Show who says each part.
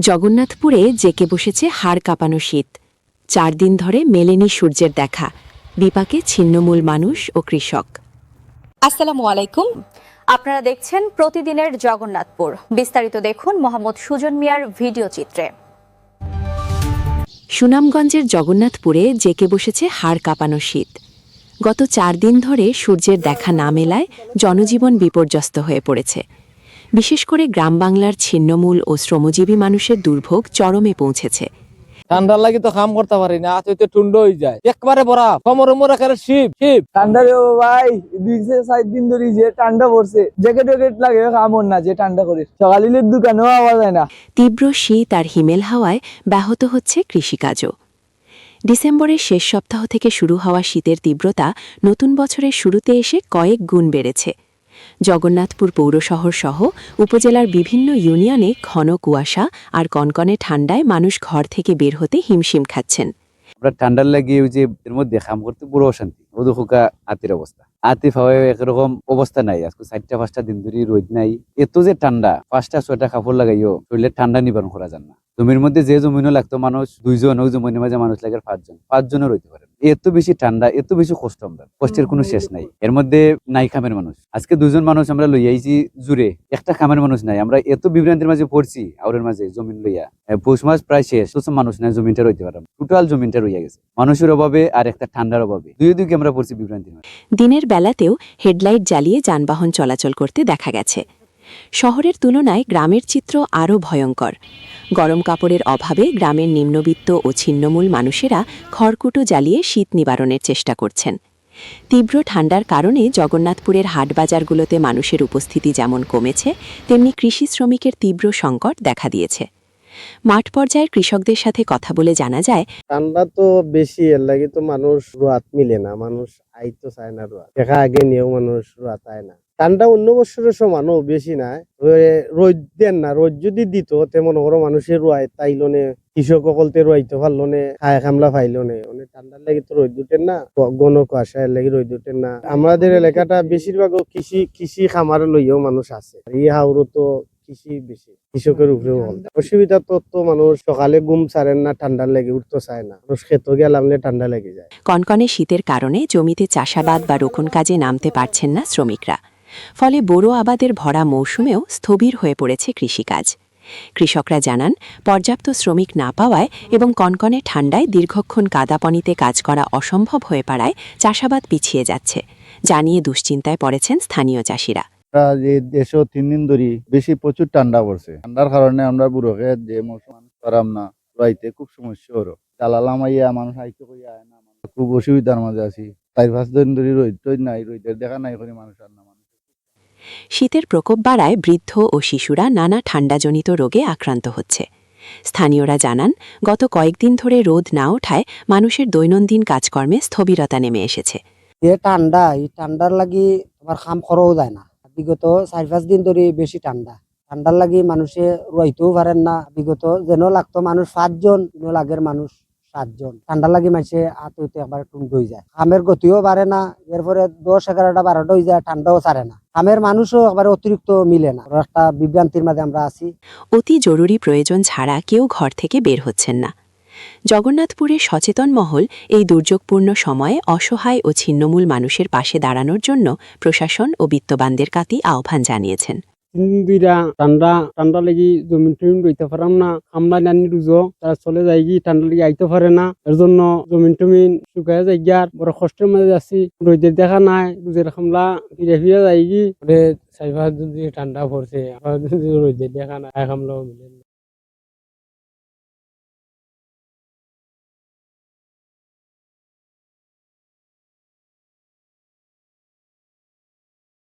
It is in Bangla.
Speaker 1: জগন্নাথপুরে জেকে বসেছে হাড় কাঁপানো শীত। চার দিন ধরে মেলেনি সূর্যের দেখা। বিপাকে ছিন্নমূল মানুষ ও কৃষক।
Speaker 2: আসসালামু আলাইকুম। আপনারা দেখছেন প্রতিদিনের জগন্নাথপুর। বিস্তারিত দেখুন মোহাম্মদ সুজন মিয়ার ভিডিও চিত্রে।
Speaker 1: সুনামগঞ্জের জগন্নাথপুরে জেকে বসেছে হাড় কাঁপানো শীত। গত চার দিন ধরে সূর্যের দেখা না মেলায় জনজীবন বিপর্যস্ত হয়ে পড়েছে। বিশেষ করে গ্রাম বাংলার ছিন্নমূল ও শ্রমজীবী মানুষের দুর্ভোগ চরমে পৌঁছেছে।
Speaker 3: ঠান্ডার লাগি তো কাম করতে পারি না হাত হইতে টুন্ড হয়ে যায়। একবারে বরা কমর উমর একেবারে শিব শিব
Speaker 4: ঠান্ডা রে ভাই দুই থেকে চার দিন ধরে যে ঠান্ডা পড়ছে জ্যাকেট ওকেট লাগে কামড় না যে ঠান্ডা করে। সকালিলের দোকানেও আওয়া যায় না।
Speaker 1: তীব্র শীত আর হিমেল হাওয়ায় ব্যাহত হচ্ছে কৃষিকাজও। ডিসেম্বরের শেষ সপ্তাহ থেকে শুরু হওয়া শীতের তীব্রতা নতুন বছরের শুরুতে এসে কয়েক গুণ বেড়েছে। জগন্নাথপুর পৌরশহর সহ উপজেলার বিভিন্ন ইউনিয়নে ঘন কুয়াশা আর কনকনে ঠান্ডায় মানুষ ঘর থেকে বের হতে হিমশিম খাচ্ছেন।
Speaker 5: ঠান্ডার লাগে ওই যে এর মধ্যে কাম করতে পুরো অশান্তি রোদ শুকা আতির অবস্থা। আতি ফাওয়ায় একরকম অবস্থা নাই, আজকে চারটা, পাঁচটা দিন ধরে রোদ নাই। এত যে ঠান্ডা, পাঁচটা, ছয়টা কাপড় লাগাইও শরীরে ঠান্ডা নিবারণ করা যান না। জমির মধ্যে যে জমিনও লাগতো, মানুষ দুইজন ওই জমিনের মাঝে মানুষ লাগে পাঁচজন। পাঁচজনও রইতে পারে। এত বেশি ঠান্ডা, এত বেশি কষ্ট আমরা। কষ্টের কোনো শেষ নাই। এর মধ্যে নাই খামের মানুষ। আজকে দুজন মানুষ আমরা লই আইছি জুড়ে। একটা খামের মানুষ নাই। আমরা এত বিভ্রান্তির মাঝে পড়ছি আউরের মাঝে জমিন লইয়া। পৌষ মাস প্রায় শেষ। তো মানুষ নাই জমিনটা রইতে পারলাম টোটাল জমিনটা রইয়া গেছে। মানুষের অভাবে আর একটা ঠান্ডার অভাবে। দুই দুইকে আমরা পড়ছি বিভ্রান্তির মাঝে।
Speaker 1: দিনের বেলাতেও হেডলাইট জ্বালিয়ে যানবাহন চলাচল করতে দেখা গেছে। শহরের তুলনায় গ্রামের চিত্র আরও ভয়ঙ্কর। গরম কাপড়ের অভাবে গ্রামের নিম্নবিত্ত ও ছিন্নমূল মানুষেরা খড়কুটো জ্বালিয়ে শীত নিবারণের চেষ্টা করছেন। তীব্র ঠান্ডার কারণে জগন্নাথপুরের হাটবাজারগুলোতে মানুষের উপস্থিতি যেমন কমেছে, তেমনি কৃষি শ্রমিকের তীব্র সংকট দেখা দিয়েছে। মাঠ পর্যায়ের কৃষকদের সাথে কথা বলে জানা যায়,
Speaker 6: ঠান্ডা তো বেশি, এর লাগে তো মানুষ রোয়াত মিলে না, মানুষ আইতো চায় না রোয়াত। দেখা আগে নিয়েও মানুষ রোয়াত আয় না। ঠান্ডা অন্য বছরের সমানও বেশি ওই রোদ দেন না, রোদ যদি দিত, তেমন বড় মানুষের রোয়াই তাইলো নে কৃষক সকলতে রোয়াইতে পারল নে খায় খামলা পাইলো নে অনেক ঠান্ডার লাগে তো রোদ উঠেন না, গণ কুয়াশা এর লাগে রোদ উঠেন না। আমাদের এলাকাটা বেশিরভাগ কৃষি কৃষি খামার লইয়াও মানুষ আছে। এই হাওড়ও তো কৃষি বেশি, কৃষকের উপরেও অসুবিধা তো তো মানুষ সকালে ঘুম ছাড়েন না, ঠান্ডার লেগে উঠতে চায় না। মানুষ খেতে গেলামলে ঠান্ডা লেগে যায়।
Speaker 1: কনকনে শীতের কারণে জমিতে চাষাবাদ বা রোপণ কাজে নামতে পারছেন না শ্রমিকরা। ফলে বোরো আবাদের ভরা মৌসুমেও স্থবির হয়ে পড়েছে কৃষিকাজ। কৃষকরা জানান, পর্যাপ্ত শ্রমিক না পাওয়ায় এবং কনকনে ঠান্ডায় দীর্ঘক্ষণ কাদাপানিতে কাজ করা অসম্ভব হয়ে পড়ায় চাষাবাদ পিছিয়ে যাচ্ছে। জানিয়ে দুশ্চিন্তায় পড়েছেন স্থানীয় চাষিরা।
Speaker 7: তিন দিন ধরি বেশি প্রচুর ঠান্ডা পড়ছে। ঠান্ডার কারণে আমরা বুড়োকে যে মৌসুম পারাম না, রাইতে খুব সমস্যা হলো। মানুষ আইতে কইয়া না খুব অসুবিধার মাঝে আছি। চার পাঁচ দিন ধরে নাই দেখা নাই করে মানুষ আর না
Speaker 1: শীতের প্রকোপ বাড়ায় বৃদ্ধ ও শিশুরা নানা ঠান্ডাজনিত রোগে আক্রান্ত হচ্ছে। স্থানীয়রা জানান, গত কয়েকদিন ধরে রোদ না ওঠায় মানুষের দৈনন্দিন কাজকর্মে স্থবিরতা নেমে এসেছে।
Speaker 8: ঠান্ডা, এই ঠান্ডার লাগি তোমার কাম করাও যায় না। বিগত চার পাঁচ দিন ধরে বেশি ঠান্ডা। ঠান্ডার লাগি মানুষে রইতেও পারেন না। বিগত যেন লাগতো মানুষ যেন লাগের মানুষ। সাতজন। ঠান্ডা লাগি হাত হইতে একবার টুন্ড যায়। আমের গতিও বাড়ে না, এরপরে দশ, এগারোটা, বারোটা হয়ে যায় ঠান্ডাও ছাড়ে না। আমের মানুষও একবার অতিরিক্ত মিলে না। একটা বিভ্রান্তির মাঝে আমরা আছি।
Speaker 1: অতি জরুরি প্রয়োজন ছাড়া কেউ ঘর থেকে বের হচ্ছেন না। জগন্নাথপুরের সচেতন মহল এই দুর্যোগপূর্ণ সময়ে অসহায় ও ছিন্নমূল মানুষের পাশে দাঁড়ানোর জন্য প্রশাসন ও বিত্তবানদের কাতি আহ্বান জানিয়েছেন।
Speaker 9: দিন দুইটা ঠান্ডা ঠান্ডা লেগে জমিন টমিন রইতে পারাম না। খামলা নানি রুজো, তারা চলে যায় ঠান্ডা লেগে আইতে পারে না। এর জন্য জমিন টমিন শুকায় যায় গিয়ার বড় কষ্টের মাঝে যাচ্ছি। রোদের দেখা নাই, রোদের খামলা ফিরে ফিরে যায় চাই পাঁচ ঠান্ডা পড়ছে, আবার যদি দেখা নাই খামলাও মিলে।